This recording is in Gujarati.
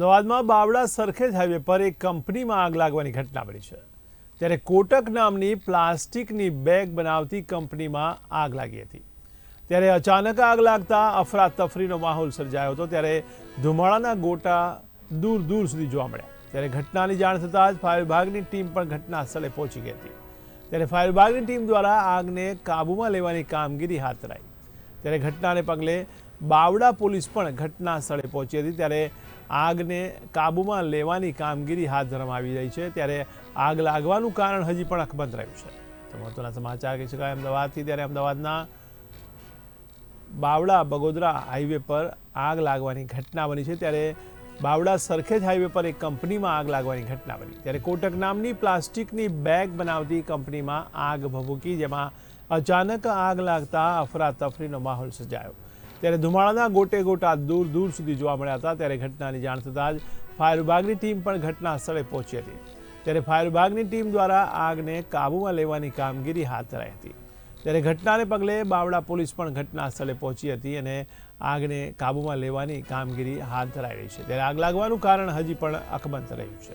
અમદાવાદમાં બાવળા સરખેજ હાઈવે પર એક કંપનીમાં આગ લાગવાની ઘટના બની છે. ત્યારે કોટક નામની પ્લાસ્ટિકની બેગ બનાવતી કંપનીમાં આગ લાગી હતી. ત્યારે અચાનક આગ લાગતા અફરાતફરીનો માહોલ સર્જાયો હતો. ત્યારે ધુમાડાના ગોટા દૂર દૂર સુધી જોવા મળ્યા. ત્યારે ઘટનાની જાણ થતાં જ ફાયર વિભાગની ટીમ પણ ઘટના સ્થળે પહોંચી ગઈ હતી. ત્યારે ફાયર વિભાગની ટીમ દ્વારા આગને કાબૂમાં લેવાની કામગીરી હાથ ધરાઈ. ત્યારે ઘટનાને પગલે બાવડા પોલીસ પણ ઘટના સ્થળે પહોંચી હતી. ત્યારે આગને કાબૂમાં લેવાની કામગીરી હાથ ધરવામાં આવી રહી છે. ત્યારે આગ લાગવાનું કારણ હજી પણ અકબંધ રહ્યું છે. તો મહત્વના સમાચાર કહી શકાય અમદાવાદથી ત્યારે અમદાવાદના બાવડા બગોદરા હાઈવે પર આગ લાગવાની ઘટના બની છે. ત્યારે બાવડા સરખેજ હાઈવે પર એક કંપનીમાં આગ લાગવાની ઘટના બની. ત્યારે કોટક નામની પ્લાસ્ટિકની બેગ બનાવતી કંપનીમાં આગ ભભૂકી, જેમાં અચાનક આગ લાગતા અફરાતફરીનો માહોલ સર્જાયો. ત્યારે ધુમાડાના ગોટે ગોટા દૂર દૂર સુધી જોવા મળ્યા હતા. ત્યારે ઘટનાની જાણ થતાં જ ફાયર વિભાગની ટીમ પણ ઘટના સ્થળે પહોંચી હતી. ત્યારે ફાયર વિભાગની ટીમ દ્વારા આગને કાબૂમાં લેવાની કામગીરી હાથ ધરાઈ હતી. ત્યારે ઘટનાને પગલે બાવડા પોલીસ પણ ઘટના સ્થળે પહોંચી હતી અને આગને કાબૂમાં લેવાની કામગીરી હાથ ધરાઈ રહી છે. ત્યારે આગ લાગવાનું કારણ હજી પણ અકબંધ રહ્યું છે.